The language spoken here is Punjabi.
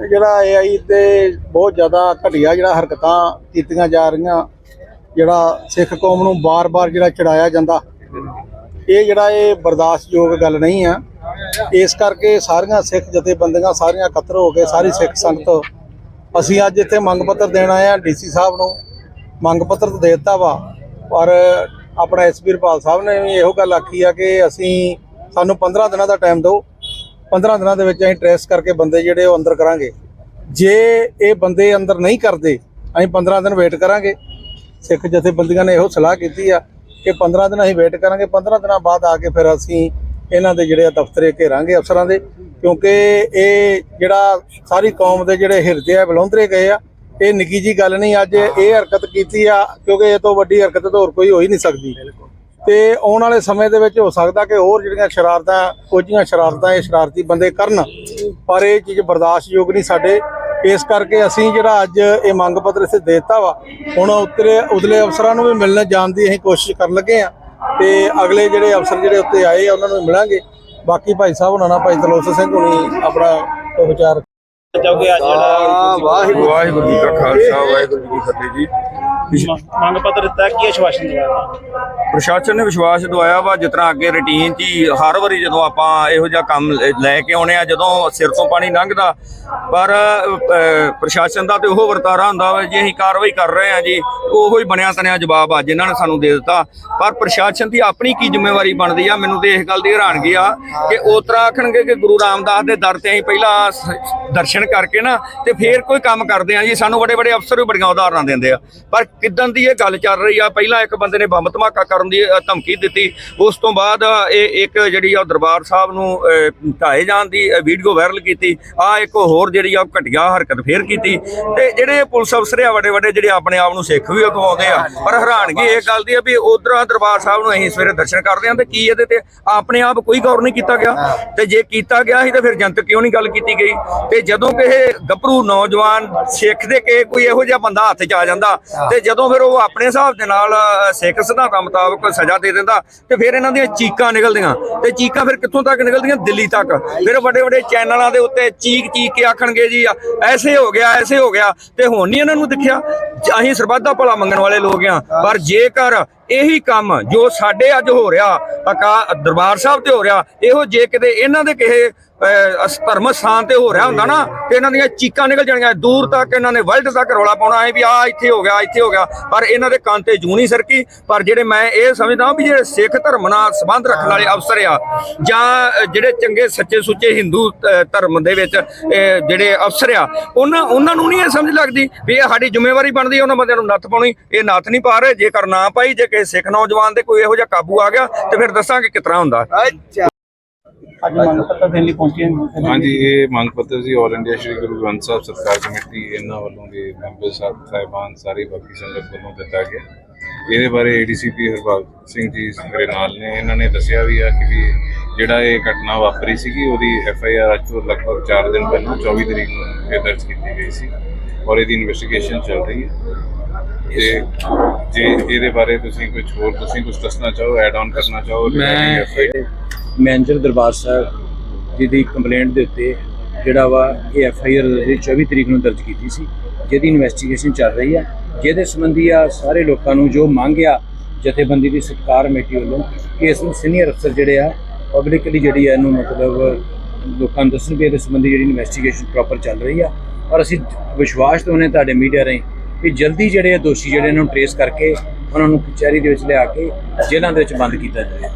ਜਿਹੜਾ ਏਆਈ ਤੇ ਬਹੁਤ ਜ਼ਿਆਦਾ ਘਟੀਆ ਜਿਹੜਾ ਹਰਕਤਾਂ ਕੀਤੀਆਂ ਜਾ ਰਹੀਆਂ, ਜਿਹੜਾ ਸਿੱਖ ਕੌਮ ਨੂੰ ਬਾਰ-ਬਾਰ ਜਿਹੜਾ ਚੜਾਇਆ ਜਾਂਦਾ, ਇਹ ਜਿਹੜਾ ਇਹ ਬਰਦਾਸ਼ਤਯੋਗ ਗੱਲ ਨਹੀਂ ਆ। ਇਸ ਕਰਕੇ ਸਾਰੀਆਂ ਸਿੱਖ ਜਥੇਬੰਦੀਆਂ ਸਾਰੀਆਂ ਇਕੱਤਰ ਹੋ ਕੇ ਸਾਰੀ ਸਿੱਖ ਸੰਗਤ ਅਸੀਂ ਅੱਜ ਇੱਥੇ ਮੰਗ ਪੱਤਰ ਦੇਣ ਆਏ ਆ ਡੀਸੀ ਸਾਹਿਬ ਨੂੰ। ਮੰਗ ਪੱਤਰ ਤਾਂ ਦੇ ਦਿੱਤਾ ਵਾ, ਪਰ ਆਪਣਾ ਐਸਪੀ ਰਪਾਲ ਸਾਹਿਬ ਨੇ ਵੀ ਇਹੋ ਗੱਲ ਆਖੀ ਆ ਕਿ ਅਸੀਂ ਸਾਨੂੰ 15 ਦਿਨਾਂ ਦਾ ਟਾਈਮ ਦਿਓ। 15 ਦਿਨਾਂ ਦੇ ਵਿੱਚ ਅਸੀਂ ਟ੍ਰੇਸ ਕਰਕੇ ਬੰਦੇ ਜਿਹੜੇ ਉਹ ਅੰਦਰ ਕਰਾਂਗੇ। ਜੇ ਇਹ ਬੰਦੇ ਅੰਦਰ ਨਹੀਂ ਕਰਦੇ, ਅਸੀਂ 15 ਦਿਨ ਵੇਟ ਕਰਾਂਗੇ। ਸਿੱਖ ਜਥੇਬੰਦੀਆਂ ਨੇ ਇਹੋ ਸਲਾਹ ਕੀਤੀ ਆ ਕਿ 15 ਦਿਨ ਅਸੀਂ ਵੇਟ ਕਰਾਂਗੇ। 15 ਦਿਨਾਂ ਬਾਅਦ ਆ ਕੇ ਫਿਰ ਅਸੀਂ ਇਹਨਾਂ ਦੇ ਜਿਹੜੇ ਆ ਦਫ਼ਤਰੇ ਘੇਰਾਂਗੇ ਅਫਸਰਾਂ ਦੇ, ਕਿਉਂਕਿ ਇਹ ਜਿਹੜਾ ਸਾਰੀ ਕੌਮ ਦੇ ਜਿਹੜੇ ਹਿਰਦੇ ਆ ਬਲੌਂਦਰੇ ਗਏ ਆ, ਇਹ ਨਿੱਕੀ ਜੀ ਗੱਲ ਨਹੀਂ, ਅੱਜ ਇਹ ਹਰਕਤ ਕੀਤੀ ਆ, ਕਿਉਂਕਿ ਇਹ ਤੋਂ ਵੱਡੀ ਹਰਕਤ ਤਾਂ ਹੋਰ ਕੋਈ ਹੋ ਹੀ ਨਹੀਂ ਸਕਦੀ। ਤੇ ਆਉਣ ਵਾਲੇ ਸਮੇਂ ਦੇ ਵਿੱਚ ਹੋ ਸਕਦਾ ਕਿ ਹੋਰ ਜਿਹੜੀਆਂ ਸ਼ਰਾਰਤਾਂ ਕੁਝੀਆਂ ਸ਼ਰਾਰਤਾਂ ਇਹ ਸ਼ਰਾਰਤੀ ਬੰਦੇ ਕਰਨ ਪਰ ਇਹ ਚੀਜ਼ ਬਰਦਾਸ਼ਤਯੋਗ ਨਹੀਂ ਸਾਡੇ। ਇਸ ਕਰਕੇ ਅਸੀਂ ਜਿਹੜਾ ਅੱਜ ਇਹ ਮੰਗ ਪੱਤਰ ਇਸੇ ਦੇਤਾ ਵਾ ਹੁਣ ਉਤਰੇ ਉਦਲੇ ਅਫਸਰਾਂ ਨੂੰ ਵੀ ਮਿਲਣ ਜਾਣ ਦੀ ਅਸੀਂ ਕੋਸ਼ਿਸ਼ ਕਰਨ ਲੱਗੇ ਆ ਤੇ ਅਗਲੇ ਜਿਹੜੇ ਅਫਸਰ ਜਿਹੜੇ ਉੱਤੇ ਆਏ ਆ ਉਹਨਾਂ ਨੂੰ ਵੀ ਮਿਲਾਂਗੇ। ਬਾਕੀ ਭਾਈ ਸਾਹਿਬ ਹੁਣਾਂ ਨਾਲ ਭਾਈ ਤਲੋਸ ਸਿੰਘ ਹੁਣੀ ਆਪਣਾ ਵਿਚਾਰ ਚਾਹੋਗੇ ਅੱਜ ਜਿਹੜਾ ਵਾਹਿਗੁਰੂ ਵਾਹਿਗੁਰੂ ਜੀ ਕਾ ਖਾਲਸਾ ਵਾਹਿਗੁਰੂ ਜੀ ਕੀ ਫਤਿਹ ਜੀ। ਮੰਗ ਪੱਤਰ ਦਿੱਤਾ ਕੀ ਆਸ਼ਵਾਸਨ ਦਿਵਾਇਆ ਪ੍ਰਸ਼ਾਸਨ ਨੇ ਵਿਸ਼ਵਾਸ ਦਵਾਇਆ ਵਾ ਜਿਸ ਤਰ੍ਹਾਂ ਅੱਗੇ ਰੁਟੀਨ 'ਚ ਹੀ ਹਰ ਵਾਰੀ ਜਦੋਂ ਆਪਾਂ ਇਹੋ ਜਿਹਾ ਕੰਮ ਲ- ਲੈ ਕੇ ਆਉਣੇ ਆ ਜਦੋਂ ਸਿਰ ਤੋਂ ਪਾਣੀ ਲੰਘਦਾ ਪਰ ਅ, ਪ੍ਰਸ਼ਾਸਨ ਦਾ ਤੇ ਉਹ ਵਰਤਾਰਾ ਹੁੰਦਾ ਵਾ ਜੇ ਅਸੀਂ ਕਾਰਵਾਈ ਕਰ ਰਹੇ ਆ ਜੀ ਉਹੋ ਹੀ ਬਣਿਆ ਤਨਿਆ ਜਵਾਬ ਆ ਜਿਨ੍ਹਾਂ ਨੇ ਸਾਨੂੰ ਦੇ ਦਿੱਤਾ। ਪਰ ਪ੍ਰਸ਼ਾਸਨ ਦੀ ਆਪਣੀ ਕੀ ਜ਼ਿੰਮੇਵਾਰੀ ਬਣਦੀ ਆ ਮੈਨੂੰ ਤੇ ਇਸ ਗੱਲ ਦੀ ਹੈਰਾਨਗੀ ਆ ਕਿ ਉਸ ਤਰ੍ਹਾਂ ਆਖਣਗੇ ਕਿ ਗੁਰੂ ਰਾਮਦਾਸ ਦੇ ਦਰ ਤੇ ਅਸੀਂ ਪਹਿਲਾਂ ਸ- ਦਰਸ਼ਨ ਕਰਕੇ ਨਾ ਤੇ ਫੇਰ ਕੋਈ ਕੰਮ ਕਰਦੇ ਆ ਜੀ ਸਾਨੂੰ ਬੜੇ ਬੜੇ ਅਫਸਰ ਵੀ ਬੜੀਆਂ ਉਦਾਹਰਨਾਂ ਦਿੰਦੇ ਆ। ਪਰ ਕਿਦਾਂ ਦੀ ਇਹ ਗੱਲ ਚੱਲ ਰਹੀ ਆ? ਪਹਿਲਾਂ ਇੱਕ ਬੰਦੇ ਨੇ ਬੰਬ ਧਮਾਕਾ ਕਰਨ ਦੀ ਧਮਕੀ ਦਿੱਤੀ। ਉਸ ਤੋਂ ਬਾਅਦ ਇਹ ਇੱਕ ਜਿਹੜੀ ਆ ਦਰਬਾਰ ਸਾਹਿਬ ਨੂੰ ਢਾਏ ਜਾਣ ਦੀ ਵੀਡੀਓ ਵਾਇਰਲ ਕੀਤੀ। ਆ ਇੱਕ ਹੋਰ ਜਿਹੜੀ ਆ ਘਟੀਆ ਹਰਕਤ ਫੇਰ ਕੀਤੀ। ਤੇ ਜਿਹੜੇ ਪੁਲਿਸ ਅਫਸਰ ਆ ਵੱਡੇ ਵੱਡੇ ਜਿਹੜੇ ਆਪਣੇ ਆਪ ਨੂੰ ਸਿੱਖ ਵੀ ਅਖਵਾਉਂਦੇ ਆ, ਪਰ ਹੈਰਾਨਗੀ ਇਹ ਗੱਲ ਦੀ ਆ ਵੀ ਉਧਰ ਦਰਬਾਰ ਸਾਹਿਬ ਨੂੰ ਅਸੀਂ ਸਵੇਰੇ ਦਰਸ਼ਨ ਕਰਦੇ ਆ ਤੇ ਕੀ ਇਹਦੇ ਤੇ ਆਪਣੇ ਆਪ ਕੋਈ ਗੌਰ ਨਹੀਂ ਕੀਤਾ ਗਿਆ। ਤੇ ਜੇ ਕੀਤਾ ਗਿਆ ਸੀ ਤੇ ਫਿਰ ਜਨਤਕ ਕਿਉਂ ਨਹੀਂ ਗੱਲ ਕੀਤੀ ਗਈ? ਤੇ ਜਦੋਂ ਕਿਸੇ ਗੱਭਰੂ ਨੌਜਵਾਨ ਸਿੱਖ ਦੇ ਕੇ ਕੋਈ ਇਹੋ ਜਿਹਾ ਬੰਦਾ ਹੱਥ 'ਚ ਆ ਜਾਂਦਾ ਤੇ ਜਦੋਂ ਫਿਰ ਉਹ ਆਪਣੇ ਹਿਸਾਬ ਦੇ ਨਾਲ ਸਿੱਖ ਸਿਧਾਂਤਾਂ ਮੁਤਾਬਕ ਸਜ਼ਾ ਦੇ ਦਿੰਦਾ, ਤੇ ਫਿਰ ਇਹਨਾਂ ਦੀਆਂ ਚੀਕਾਂ ਨਿਕਲਦੀਆਂ। ਤੇ ਚੀਕਾਂ ਫਿਰ ਕਿੱਥੋਂ ਤੱਕ ਨਿਕਲਦੀਆਂ? ਦਿੱਲੀ ਤੱਕ। ਫਿਰ ਵੱਡੇ ਵੱਡੇ ਚੈਨਲਾਂ ਦੇ ਉੱਤੇ ਚੀਕ ਚੀਕ ਕੇ ਆਖਣਗੇ ਜੀ ਐਸੇ ਹੋ ਗਿਆ, ਐਸੇ ਹੋ ਗਿਆ, ਤੇ ਹੁਣ ਨਹੀਂ ਇਹਨਾਂ ਨੂੰ ਦਿਖਿਆ। ਅਸੀਂ ਸਰਬੱਤ ਦਾ ਭਲਾ ਮੰਗਣ ਵਾਲੇ ਲੋਕ ਆ ਪਰ ਜੇਕਰ ਇਹੀ ਕੰਮ ਜੋ ਸਾਡੇ ਅੱਜ ਹੋ ਰਿਹਾ, ਅਕਾ, ਦਰਬਾਰ ਸਾਹਿਬ ਤੇ ਹੋ ਰਿਹਾ, ਇਹੋ ਜੇ ਕਿਤੇ ਇਹਨਾਂ ਦੇ ਕਿਸੇ ਧਰਮ ਸਥਾਨ ਤੇ ਹੋ ਰਿਹਾ ਹੁੰਦਾ ਨਾ, ਤੇ ਇਹਨਾਂ ਦੀਆਂ ਚੀਕਾਂ ਨਿਕਲ ਜਾਣੀਆਂ ਦੂਰ ਤੱਕ ਇਹਨਾਂ ਨੇ ਵਰਲਡ ਤੱਕ ਰੌਲਾ ਪਾਉਣਾ ਹੈ ਵੀ ਆ ਇੱਥੇ ਹੋ ਗਿਆ ਇੱਥੇ ਹੋ ਗਿਆ, ਪਰ ਇਹਨਾਂ ਦੇ ਕੰਨ ਤੇ ਜੂ ਨਹੀਂ ਸਰਕੀ, ਪਰ ਜਿਹੜੇ ਮੈਂ ਇਹ ਸਮਝਦਾ ਵੀ ਜਿਹੜੇ ਸਿੱਖ ਧਰਮ ਨਾਲ ਸੰਬੰਧ ਰੱਖਣ ਵਾਲੇ ਅਫਸਰ ਆ, ਜਾਂ ਜਿਹੜੇ ਚੰਗੇ, ਸੱਚੇ, ਸੁੱਚੇ ਹਿੰਦੂ ਧਰਮ ਦੇ ਵਿੱਚ ਜਿਹੜੇ ਅਫਸਰ ਆ, ਉਹਨਾਂ ਉਹਨਾਂ ਨੂੰ ਨਹੀਂ ਇਹ ਸਮਝ ਲੱਗਦੀ ਵੀ ਇਹ ਸਾਡੀ ਜ਼ਿੰਮੇਵਾਰੀ ਬਣਦੀ, ਉਹਨਾਂ ਬੰਦਿਆਂ ਨੂੰ ਨੱਥ ਪਾਉਣੀ, ਇਹ ਨੱਥ ਨਹੀਂ ਪਾ ਰਹੇ, ਜੇਕਰ ਨਾ ਪਾਈ, ਜੇ ਕਿਸੇ ਸਿੱਖ ਨੌਜਵਾਨ ਦੇ ਕੋਈ ਇਹੋ ਜਿਹਾ ਕਾਬੂ ਆ ਗਿਆ ਤੇ ਫਿਰ ਦੱਸਾਂਗੇ ਤਰ੍ਹਾਂ ਹੁੰਦਾ। ਅੱਜ ਮੰਗ ਪੱਤਰ ਦੇਣ ਲਈ ਪਹੁੰਚੇ ਹਾਂ ਹਾਂਜੀ ਇਹ ਮੰਗ ਪੱਤਰ ਸੀ ਆਲ ਇੰਡੀਆ ਸ਼੍ਰੀ ਗੁਰੂ ਗ੍ਰੰਥ ਸਾਹਿਬ ਸਤਕਾਰ ਕਮੇਟੀ ਇਹਨਾਂ ਵੱਲੋਂ ਦੇ ਮੈਂਬਰ ਸਾਹਿਬ ਸਾਹਿਬਾਨ ਸਾਰੇ ਬਾਕੀ ਸੰਗਤ ਵੱਲੋਂ ਦਿੱਤਾ ਗਿਆ। ਇਹਦੇ ਬਾਰੇ ਏਡੀਸੀਪੀ ਹਰਪਾਲ ਸਿੰਘ ਜੀ ਮੇਰੇ ਨਾਲ ਨੇ। ਇਹਨਾਂ ਨੇ ਦੱਸਿਆ ਵੀ ਆ ਕਿ ਵੀ ਜਿਹੜਾ ਇਹ ਘਟਨਾ ਵਾਪਰੀ ਸੀਗੀ ਉਹਦੀ ਐਫ ਆਈ ਆਰ ਅੱਜ ਤੋਂ ਲਗਭਗ 4 ਦਿਨ ਪਹਿਲਾਂ 24 ਤਰੀਕ ਨੂੰ ਇਹ ਦਰਜ ਕੀਤੀ ਗਈ ਸੀ ਔਰ ਇਹਦੀ ਇਨਵੈਸਟੀਗੇਸ਼ਨ ਚੱਲ ਰਹੀ ਹੈ। ਤੇ ਜੇ ਇਹਦੇ ਬਾਰੇ ਤੁਸੀਂ ਕੁਝ ਹੋਰ ਤੁਸੀਂ ਕੁਝ ਦੱਸਣਾ ਚਾਹੋ ਐਡ ਆਨ ਕਰਨਾ ਚਾਹੋ ਮੈਂ ਮੈਨੇਜਰ ਦਰਬਾਰ ਸਾਹਿਬ ਜੀ ਦੀ ਕੰਪਲੇਂਟ ਦੇ ਉੱਤੇ ਜਿਹੜਾ ਵਾ ਇਹ ਐਫ ਆਈ ਆਰ 24 ਤਰੀਕ ਨੂੰ ਦਰਜ ਕੀਤੀ ਸੀ ਜਿਹਦੀ ਇਨਵੈਸਟੀਗੇਸ਼ਨ ਚੱਲ ਰਹੀ ਆ ਜਿਹਦੇ ਸੰਬੰਧੀ ਆ ਸਾਰੇ ਲੋਕਾਂ ਨੂੰ ਜੋ ਮੰਗ ਆ ਜਥੇਬੰਦੀ ਦੀ ਸਤਕਾਰ ਕਮੇਟੀ ਵੱਲੋਂ ਕਿ ਇਸ ਨੂੰ ਸੀਨੀਅਰ ਅਫਸਰ ਜਿਹੜੇ ਆ ਪਬਲਿਕਲੀ ਜਿਹੜੀ ਆ ਇਹਨੂੰ ਮਤਲਬ ਲੋਕਾਂ ਨੂੰ ਦੱਸਣ ਵੀ ਇਹਦੇ ਸੰਬੰਧੀ ਜਿਹੜੀ ਇਨਵੈਸਟੀਗੇਸ਼ਨ ਪ੍ਰੋਪਰ ਚੱਲ ਰਹੀ ਆ ਔਰ ਅਸੀਂ ਵਿਸ਼ਵਾਸ ਦਵਾਉਂਦੇ ਤੁਹਾਡੇ ਮੀਡੀਆ ਰਾਹੀਂ ਕਿ ਜਲਦੀ ਜਿਹੜੇ ਆ ਦੋਸ਼ੀ ਜਿਹੜੇ ਇਹਨਾਂ ਨੂੰ ਟਰੇਸ ਕਰਕੇ ਉਹਨਾਂ ਨੂੰ ਕਚਹਿਰੀ ਦੇ ਵਿੱਚ ਲਿਆ ਕੇ ਜੇਲ੍ਹਾਂ ਦੇ ਵਿੱਚ ਬੰਦ ਕੀਤਾ ਜਾਵੇ।